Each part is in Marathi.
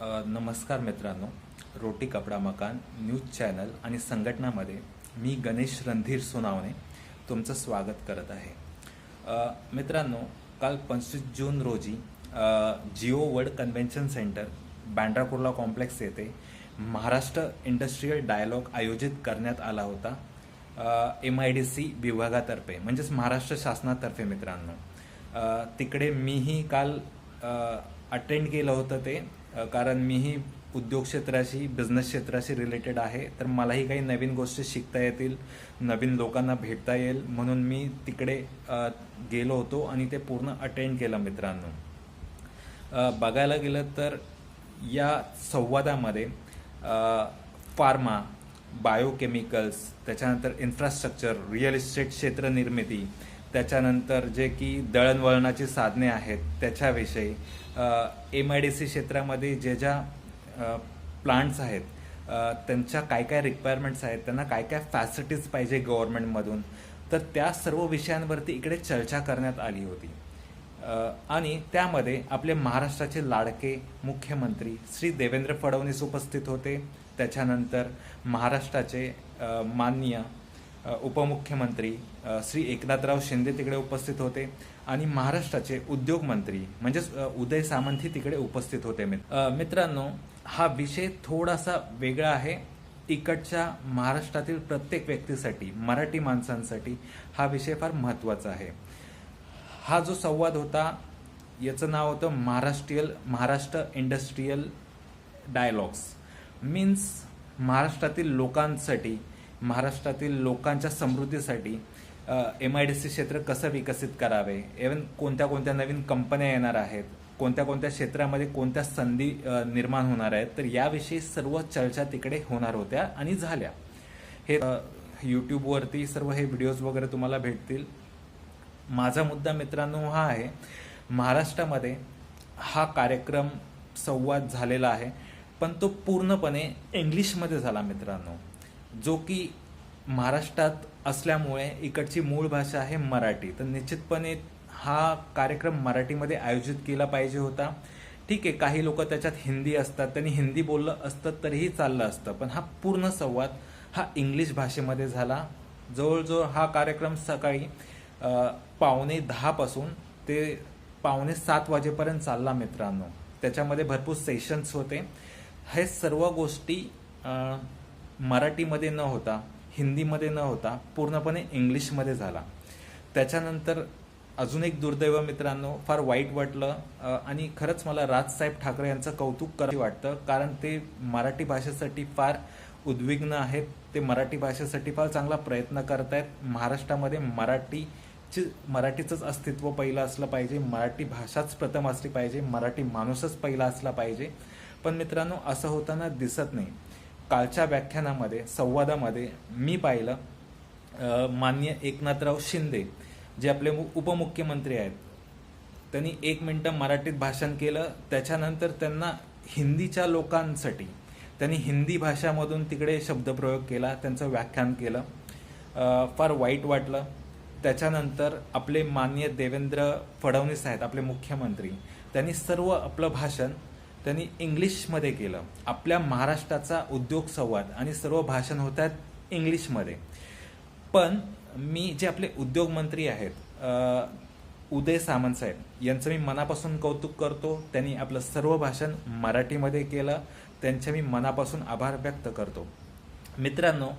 नमस्कार मित्रांनो. रोटी कपडा मकान न्यूज चॅनल आणि संघटनामध्ये मी गणेश रणधीर सोनावणे तुमचं स्वागत करत आहे. मित्रांनो काल पंचवीस जून रोजी Jio world convention centre Bandra Kurla complex येथे महाराष्ट्र इंडस्ट्रीयल डायलॉग आयोजित करण्यात आला होता एम आय डी सी विभागातर्फे म्हणजेच महाराष्ट्र शासनातर्फे मित्रांनो. तिकडे मीही काल अटेंड केलं होतं ते. कारण मीही उद्योग क्षेत्राशी बिझनेस क्षेत्राशी रिलेटेड आहे. तर मलाही काही नवीन गोष्टी शिकता येतील नवीन लोकांना भेटता येईल. म्हणून मी तिकडे गेलो होतो आणि ते पूर्ण अटेंड केलं मित्रांनो. बघायला गेलं तर या संवादामध्ये फार्मा बायोकेमिकल्स त्याच्यानंतर इन्फ्रास्ट्रक्चर रिअल इस्टेट क्षेत्र निर्मिती त्याच्यानंतर जे की दळणवळणाची साधने आहेत त्याच्याविषयी एम आय डी सी क्षेत्रामध्ये जे ज्या प्लांट्स आहेत त्यांच्या काय काय रिक्वायरमेंट्स आहेत त्यांना काय काय फॅसिलिटीज पाहिजे गव्हर्नमेंटमधून तर त्या सर्व विषयांवरती इकडे चर्चा करण्यात आली होती. आणि त्यामध्ये आपले महाराष्ट्राचे लाडके मुख्यमंत्री श्री देवेंद्र फडणवीस उपस्थित होते. त्याच्यानंतर महाराष्ट्राचे माननीय उपमुख्यमंत्री श्री एकनाथराव शिंदे तिकडे उपस्थित होते आणि महाराष्ट्राचे उद्योग मंत्री म्हणजेच उदय सामंतही तिकडे उपस्थित होते. मित्रांनो हा विषय थोडासा वेगळा आहे. इकडच्या महाराष्ट्रातील प्रत्येक व्यक्तीसाठी मराठी माणसांसाठी हा विषय फार महत्त्वाचा आहे. हा जो संवाद होता याचं नाव होतं महाराष्ट्रीयल महाराष्ट्र इंडस्ट्रीयल डायलॉग्स. मीन्स महाराष्ट्रातील लोकांसाठी महाराष्ट्रातील लोकांच्या समृद्धीसाठी एम आय डी सी क्षेत्र कसं विकसित करावे? इवन कोणत्या कोणत्या नवीन कंपन्या येणार आहेत? कोणत्या कोणत्या क्षेत्रामध्ये कोणत्या संधी निर्माण होणार आहेत? तर याविषयी सर्व चर्चा तिकडे होणार होत्या आणि झाल्या. हे यूट्यूबवरती सर्व हे व्हिडिओज वगैरे तुम्हाला भेटतील. माझा मुद्दा मित्रांनो हा आहे महाराष्ट्रामध्ये हा कार्यक्रम संवाद झालेला आहे पण तो पूर्णपणे इंग्लिशमध्ये झाला मित्रांनो. जो की महाराष्ट्रात असल्यामुळे इकडची मूळ भाषा आहे मराठी. तर निश्चितपणे हा कार्यक्रम मराठीमध्ये आयोजित केला पाहिजे होता. ठीक आहे काही लोक त्याच्यात हिंदी असतात त्यांनी हिंदी बोललं असतं तरीही चाललं असतं. पण हा पूर्ण संवाद हा इंग्लिश भाषेमध्ये झाला. जवळजवळ हा कार्यक्रम सकाळी पावणे दहापासून ते पावणे सात वाजेपर्यंत चालला मित्रांनो. त्याच्यामध्ये भरपूर सेशन्स होते. हे सर्व गोष्टी मराठीमध्ये न होता हिंदीमध्ये न होता पूर्णपणे इंग्लिशमध्ये झाला. त्याच्यानंतर अजून एक दुर्दैव मित्रांनो फार वाईट वाटलं आणि खरंच मला राजसाहेब ठाकरे यांचं कौतुक करावं वाटतं कारण ते मराठी भाषेसाठी फार उद्विग्न आहेत. ते मराठी भाषेसाठी फार चांगला प्रयत्न करतायत. महाराष्ट्रामध्ये मराठीची मराठीचंच अस्तित्व पहिलं असलं पाहिजे. मराठी भाषाच प्रथम असली पाहिजे. मराठी माणूसच पहिला असला पाहिजे. पण मित्रांनो असं होताना दिसत नाही. कालच्या व्याख्यानामध्ये संवादामध्ये मी पाहिलं मान्य एकनाथराव शिंदे जे आपले मु- उपमुख्यमंत्री आहेत. त्यांनी एक मिनटं मराठीत भाषण केलं त्याच्यानंतर त्यांना हिंदीच्या लोकांसाठी त्यांनी हिंदी भाषामधून तिकडे शब्दप्रयोग केला त्यांचं व्याख्यान केलं फार वाईट वाटलं. त्याच्यानंतर आपले मान्य देवेंद्र फडणवीस आहेत आपले मुख्यमंत्री. त्यांनी सर्व आपलं भाषण त्यांनी इंग्लिशमध्ये केलं. आपल्या महाराष्ट्राचा उद्योग संवाद आणि सर्व भाषण होत आहेत इंग्लिशमध्ये. पण मी जे आपले उद्योगमंत्री आहेत उदय सामंत साहेब यांचं मी मनापासून कौतुक करतो. त्यांनी आपलं सर्व भाषण मराठीमध्ये केलं. त्यांचे मी मनापासून आभार व्यक्त करतो. मित्रांनो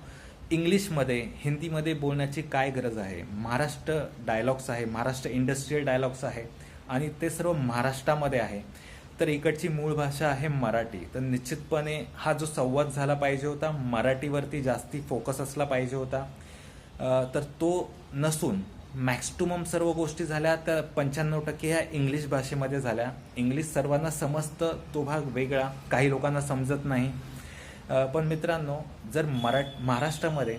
इंग्लिशमध्ये हिंदीमध्ये बोलण्याची काय गरज आहे? महाराष्ट्र डायलॉग्स आहे महाराष्ट्र इंडस्ट्रीयल डायलॉग्स आहे आणि ते सर्व महाराष्ट्रामध्ये आहे. तर इकडची मूळ भाषा आहे मराठी. तर निश्चितपणे हा जो संवाद झाला पाहिजे होता मराठीवरती जास्ती फोकस असला पाहिजे होता. तर तो नसून मॅक्सिमम सर्व गोष्टी झाल्या तर पंच्याण्णव टक्के ह्या इंग्लिश भाषेमध्ये झाल्या. इंग्लिश सर्वांना समजतं तो भाग वेगळा काही लोकांना समजत नाही. पण मित्रांनो जर मरा महाराष्ट्रामध्ये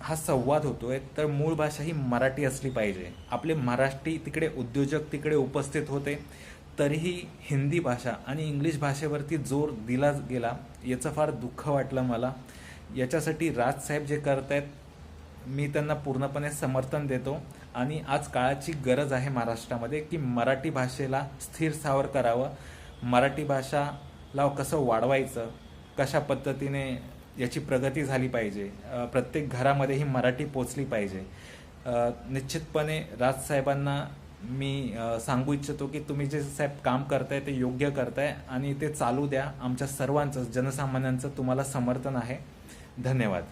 हा संवाद होतोय तर मूळ भाषा ही मराठी असली पाहिजे. आपले महाराष्ट्री तिकडे उद्योजक तिकडे उपस्थित होते. तरीही हिंदी भाषा आणि इंग्लिश भाषेवरती जोर दिला गेला याचं फार दुःख वाटलं मला. याच्यासाठी राजसाहेब जे करतायत मी त्यांना पूर्णपणे समर्थन देतो. आणि आज काळाची गरज आहे महाराष्ट्रामध्ये की मराठी भाषेला स्थिर स्थावर करावं. मराठी भाषाला कसं वाढवायचं कशा पद्धतीने याची प्रगती झाली पाहिजे प्रत्येक घरामध्ये ही मराठी पोचली पाहिजे. निश्चितपणे राजसाहेबांना मी सांगू इच्छितो की तुम्ही जे साहेब काम करताय ते योग्य करताय आणि ते चालू द्या. आमच्या सर्वांचं जनसामान्यांचं तुम्हाला समर्थन आहे. धन्यवाद.